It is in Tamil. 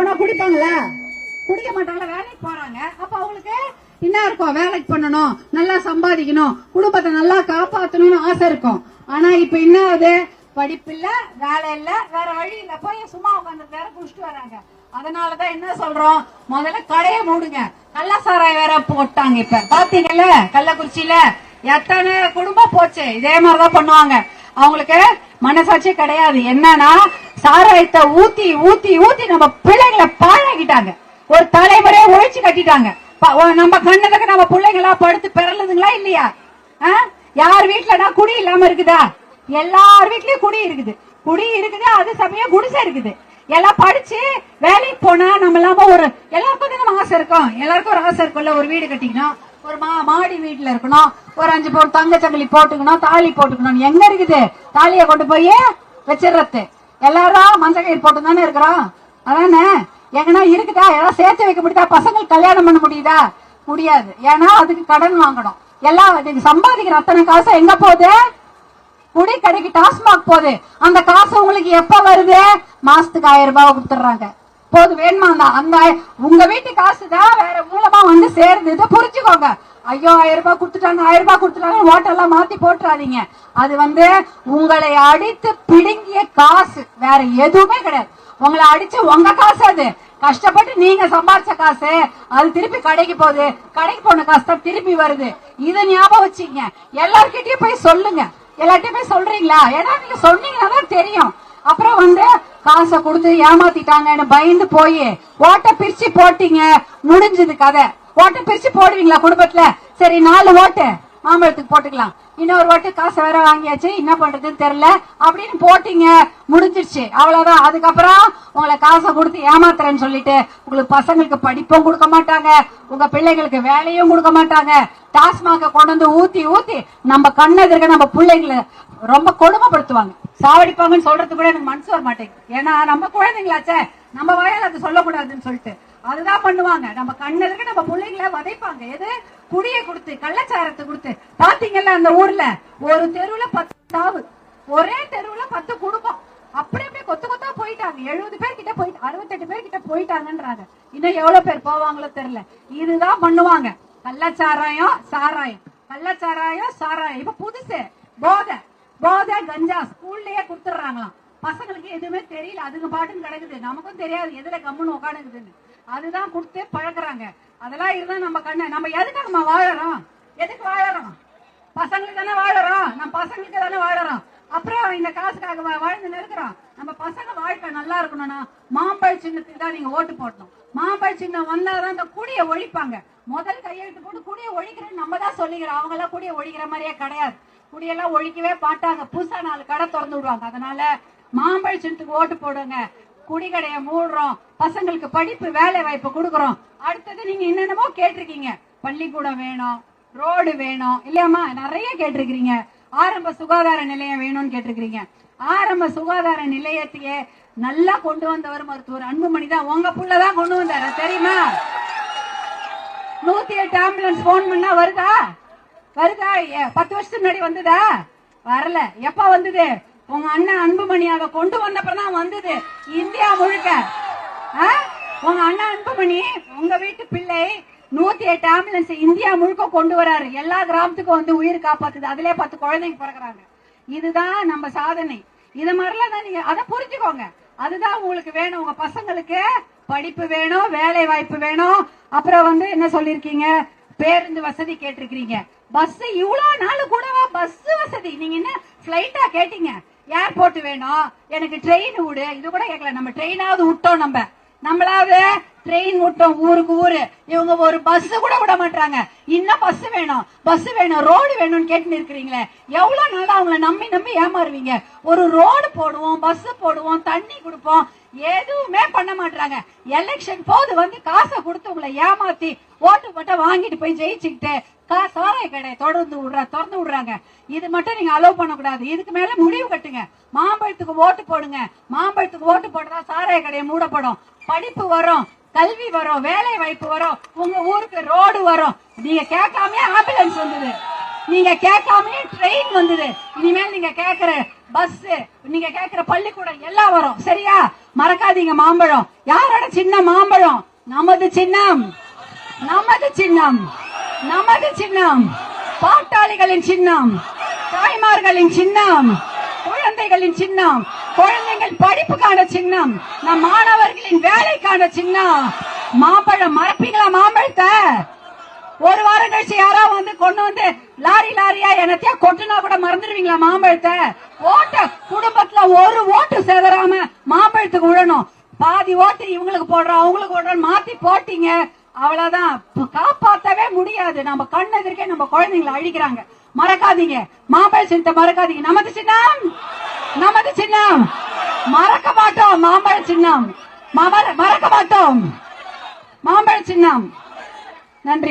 போனா குடிப்பாங்களா? குடிக்க மாட்டாங்களா? வேலைக்கு போறாங்க. அப்ப அவங்களுக்கு என்ன இருக்கும்? வேலைக்கு பண்ணணும் நல்லா சம்பாதிக்கணும் குடும்பத்தை நல்லா காப்பாத்தணும்னு ஆசை இருக்கும். ஆனா இப்ப என்ன ஆகுது? படிப்பு இல்ல வேலை இல்ல வேற வழி இல்ல. போய் சும்மா உட்காந்து வேற குடிச்சிட்டு வராங்க. அதனாலதான் என்ன சொல்றோம்? முதல்ல கடையை மூடுங்க. கள்ளசாராய் வேற போட்டாங்க இப்ப. பாத்தீங்கல்ல? கள்ளக்குறிச்சியில. எத்தனை குடும்பம் போச்சு? இதே மாதிரிதான் பண்ணுவாங்க. அவங்களுக்கு மனசாட்சி கிடையாது. என்னன்னா சாராயத்தை ஊத்தி ஊத்தி ஊத்தி நம்ம பிள்ளைங்களை பாழாக்கிட்டாங்க. ஒரு தலைமுறையை ஒழிச்சு கட்டிட்டாங்க. ப- நம்ம கண்ணதுக்கு நம்ம பிள்ளைங்களா படுத்து பிறந்ததுங்களா இல்லையா? ஆ? யார் வீட்டுலனா குடி இல்லாம இருக்குதா? எல்லார் வீட்லயும் குடி இருக்குது. குடி இருக்குது அது சமயம் குடிசை இருக்குது. எல்லாம் படிச்சு வேலைக்கு போனா நம்ம இல்லாம ஒரு எல்லாருக்கும் நம்ம ஆசை இருக்கும். எல்லாருக்கும் ஒரு ஆசை இருக்கும்ல ஒரு வீடு கட்டிக்கணும். ஒரு மா மாடி வீட்டுல இருக்கணும். ஒரு அஞ்சு பவுன் தங்க சங்கிலி போட்டுக்கணும் தாலி போட்டுக்கணும் எங்க இருக்குது? தாலியை கொண்டு போய் வச்சிடுறது? எல்லாரும் மஞ்சள் கயிறு போட்டு தானே இருக்கிறோம்? அதானே? எங்கன்னா இருக்குதா? எல்லாம் சேர்த்து வைக்க முடியுதா? பசங்களுக்கு கல்யாணம் பண்ண முடியுதா? முடியாது. ஏன்னா அதுக்கு கடன் வாங்கணும். எல்லாம் நீங்க சம்பாதிக்கிற அத்தனை காசு எங்க போகுது? குடி கடைக்கு டாஸ்மாக் போகுது. அந்த காசு உங்களுக்கு எப்ப வருது? மாசத்துக்கு ஆயிரம் ரூபாய் கொடுத்துடுறாங்க. போது வேணுமா அந்த அந்த உங்க வீட்டு காசு தான் வேற மூலமா வந்து சேருது இதை புரிஞ்சுக்கோங்க. ஐயோ ஆயிரம் ரூபாய் கொடுத்துட்டாங்க ஆயிரம் ரூபாய் கொடுத்துட்டாங்க ஓட்டெல்லாம் மாத்தி போட்டுறாதீங்க. அது வந்து உங்களை அடித்து பிடுங்கிய காசு வேற எதுவுமே கிடையாது. உங்களை அடிச்ச உங்க காசு அது. கஷ்டப்பட்டு நீங்க சம்பாரிச்ச காசு அது திருப்பி கடைக்கு போகுது. கடைக்கு போன காசு தான் திருப்பி வருது. இதை ஞாபகம் வச்சுங்க எல்லார்கிட்டயும் போய் சொல்லுங்க. எல்லார்ட்டையும் போய் சொல்றீங்களா? ஏன்னா நீங்க சொன்னீங்கன்னா தான் தெரியும். அப்புறம் வந்து காசை கொடுத்து ஏமாத்திட்டாங்கன்னு பயந்து போய் ஓட்டை பிரிச்சு போட்டீங்க. முடிஞ்சது கதை. ஓட்டை பிரிச்சு போடுவீங்களா குடும்பத்துல? சரி நாலு ஓட்டு. மாம்பழத்துக்கு போட்டுக்கலாம். இன்னொரு ஓட்டு காசை வேற வாங்கியாச்சு. என்ன பண்றதுன்னு தெரியல. அப்படின்னு போட்டீங்க. முடிஞ்சிருச்சு. அவ்வளவுதான். அதுக்கப்புறம் உங்களை காசை கொடுத்து ஏமாத்துறேன்னு சொல்லிட்டு உங்களுக்கு பசங்களுக்கு படிப்பும் கொடுக்க மாட்டாங்க. உங்க பிள்ளைங்களுக்கு வேலையும் கொடுக்க மாட்டாங்க. டாஸ்மாக கொண்டு வந்து ஊத்தி ஊத்தி நம்ம கண்ணெதிர்க்க நம்ம பிள்ளைங்களை ரொம்ப கொடுமைப்படுத்துவாங்க. சாவடிப்பாங்கன்னு சொல்றது கூட எனக்கு மனசு வர மாட்டேங்குது. ஏன்னா நம்ம குழந்தைங்களாச்சே. நம்ம வாயால் அது சொல்லக்கூடாதுன்னு சொல்லிட்டு. அதுதான் பண்ணுவாங்க. நம்ம கண்ணெதிர்க்க நம்ம பிள்ளைங்கள வதைப்பாங்க. எது? குடிய கொடுத்து கள்ளச்சாரத்தை கொடுத்து. பாத்தீங்கல்ல அந்த ஊர்ல? ஒரு தெருவுல பத்து சாவு. ஒரே தெருவுல பத்து குடும்பம். அப்படி அப்படியே கொத்து கொத்தா போயிட்டாங்க. எழுபது பேர் கிட்ட போயிட்டு அறுபத்தெட்டு பேர் கிட்ட போயிட்டாங்கன்றாங்க. இன்னும் எவ்வளவு பேர் போவாங்களோ தெரியல. இதுதான் பண்ணுவாங்க. கள்ளச்சாராயம் சாராயம். கள்ளச்சாராயம் சாராயம். இப்ப புதுசு. போதை. போதை கஞ்சா ஸ்கூல்லயே கொடுத்துடுறாங்களாம். பசங்களுக்கு எதுவுமே தெரியல. அதுங்க பாட்டுன்னு கிடக்குது நமக்கும் தெரியாது எதுல கம்முன்னு உட்காந்துக்குதுன்னு அதுதான் கொடுத்து பழக்கிறாங்க அதெல்லாம் இருந்தா நம்ம கண்ணு நம்ம எதுக்கு நம்ம வாழறோம்? எதுக்கு வாழறோம்? பசங்களுக்கு தானே வாழறோம். நம்ம பசங்களுக்கு தானே வாழறோம். அப்புறம் இந்த காசுக்காக வா- வாழ்ந்து இருக்கிறோம் நம்ம பசங்க வாழ்க்கை நல்லா இருக்கணும்னா மாம்பழ சின்னத்துக்கு தான் நீங்க ஓட்டு போடணும். மாம்பழ சின்னம் வந்தாதான் இந்த குடியை ஒழிப்பாங்க. முதல் கையெழுத்து போட்டு குடியை ஒழிக்கிறேன்னு நம்ம தான் சொல்லிக்கிறோம். அவங்க எல்லாம் குடியை ஒழிக்கிற மாதிரியே கிடையாது. குடியெல்லாம் ஒழிக்கவே மாட்டாங்க. புதுசா நாலு கடை திறந்து விடுவாங்க. அதனால மாம்பழ சின்னத்துக்கு ஓட்டு போடுங்க. குடிகடையை மூடுறோம். பசங்களுக்கு படிப்பு வேலை வாய்ப்பு கொடுக்குறோம். அடுத்தது நீங்க என்னென்னமோ கேட்டிருக்கீங்க. பள்ளிக்கூடம் வேணும் ரோடு வேணும். இல்லையாம்மா? நிறைய கேட்டிருக்கிறீங்க. ஆரம்ப சுகாதார நிலையம் வேணும்னு கேட்டிருக்கிறீங்க. ஆரம்ப சுகாதார நிலையத்தையே நல்லா கொண்டு வந்தவர் மருத்துவர் அன்புமணி தான். உங்க புள்ளதான் கொண்டு வந்தார? தெரியுமா? நூத்தி எட்டு ஆம்புலன்ஸ் போன் பண்ணா வருதா? வருதா? ஏ, பத்து வருஷத்துக்கு முன்னாடி வந்ததா? வரல. எப்ப வந்தது? உங்க அண்ணன் அன்புமணி அதை கொண்டு வந்தப்பதான் வந்தது. இந்தியா முழுக்க. ஆ? உங்க அண்ணன் அன்புமணி உங்க வீட்டு பிள்ளை நூத்தி எட்டு ஆம்புலன்ஸ் இந்தியா முழுக்க கொண்டு வராரு. எல்லா கிராமத்துக்கும் வந்து உயிர் காப்பாத்துது. அதுலயே பத்து குழந்தைங்க பிறகுறாங்க இதுதான் நம்ம சாதனை. இது மாதிரிலாம் தான் நீங்க அதை புரிஞ்சுக்கோங்க. அதுதான் உங்களுக்கு வேணும். உங்க பசங்களுக்கு படிப்பு வேணும் வேலை வாய்ப்பு வேணும். அப்புறம் வந்து என்ன சொல்லிருக்கீங்க பேருந்து வசதி கேட்டிருக்கீங்க பஸ் இவ்வளவு நாள் கூடவா? பஸ் வசதி. நீங்க என்ன பிளைட்டா கேட்டீங்க? ஏர்போர்ட் வேணும். எனக்கு ட்ரெயின் விடு. இது கூட கேட்கல. நம்ம ட்ரெயினாவது விட்டோம் நம்ம. நம்மளாவது ட்ரெயின் விட்டோம் ஊருக்கு ஊரு. இவங்க ஒரு பஸ் கூட விட மாட்டாங்க இன்னும் பஸ் வேணும். பஸ் வேணும். ரோடு வேணும்னு கேட்டு இருக்கிறீங்களே. எவ்வளவு நாளா அவங்கள நம்பி நம்பி ஏமாறுவீங்க? ஒரு ரோடு போடுவோம் பஸ் போடுவோம் தண்ணி கொடுப்போம். எதுவுமே பண்ண மாட்டாங்க எலெக்ஷன் போது வந்து காசை கொடுத்து உங்களை ஏமாத்தி ஓட்டு போட்ட வாங்கிட்டு போய் ஜெயிச்சுக்கிட்டு சாராய கடை தொடர்ந்து விடுற திறந்து விடுறாங்க. இது மட்டும் நீங்க அலோவ் பண்ணக்கூடாது. இதுக்கு மேல முடிவு கட்டுங்க. மாம்பழத்துக்கு ஓட்டு போடுங்க. மாம்பழத்துக்கு ஓட்டு போட்டதா சாராய கடையை மூடப்படும். படிப்பு வரும் கல்வி வரும் வேலை வாய்ப்பு வரும். உங்க ஊருக்கு ரோடு வரும். நீங்க கேட்காம ஆம்புலன்ஸ் வந்தது. நீங்க கேட்காமயே ட்ரெயின் வந்தது. இனிமேல் நீங்க கேக்குற பஸ் நீங்க கேக்குற பள்ளிக்கூடம் எல்லாம் வரும். சரியா? மறக்காதீங்க மாம்பழம். யாரோட சின்ன மாம்பழம்? நமது சின்னம். நமது சின்னம். நமது சின்னம் பாட்டாளிகளின் சின்னம் தாய்மார்களின் சின்னம் குழந்தைகளின் சின்னம் குழந்தைகள் படிப்புக்கான சின்னம் நம் மாணவர்களின் வேலைக்கான சின்னம். மாம்பழம் மறப்பீங்களா மாம்பழத்தை? ஒரு வாரம் கழிச்சு யாரோ வந்து கொண்டு வந்து லாரி லாரியா என்னத்தையா கொட்டுனா கூட மறந்துடுவீங்களா மாம்பழத்தை? ஓட்ட குடும்பத்துல ஒரு ஓட்டு சேதறாம மாம்பழத்துக்கு விழணும். பாதி ஓட்டு இவங்களுக்கு போடுறோம் அவங்களுக்கு போடுறோம் மாத்தி போட்டீங்க. அவ்வளவுதான் காப்பாத்தவே முடியாது. நம்ம கண் எதிர்க்கே நம்ம குழந்தைங்களை அழிக்கிறாங்க. மறக்காதீங்க. மாம்பழ சின்னத்தை மறக்காதீங்க. நமது சின்னம்! நமது சின்னம்! மறக்க மாட்டோம் மாம்பழ சின்னம். மற- மறக்க மாட்டோம். மாம்பழ சின்னம். நன்றி.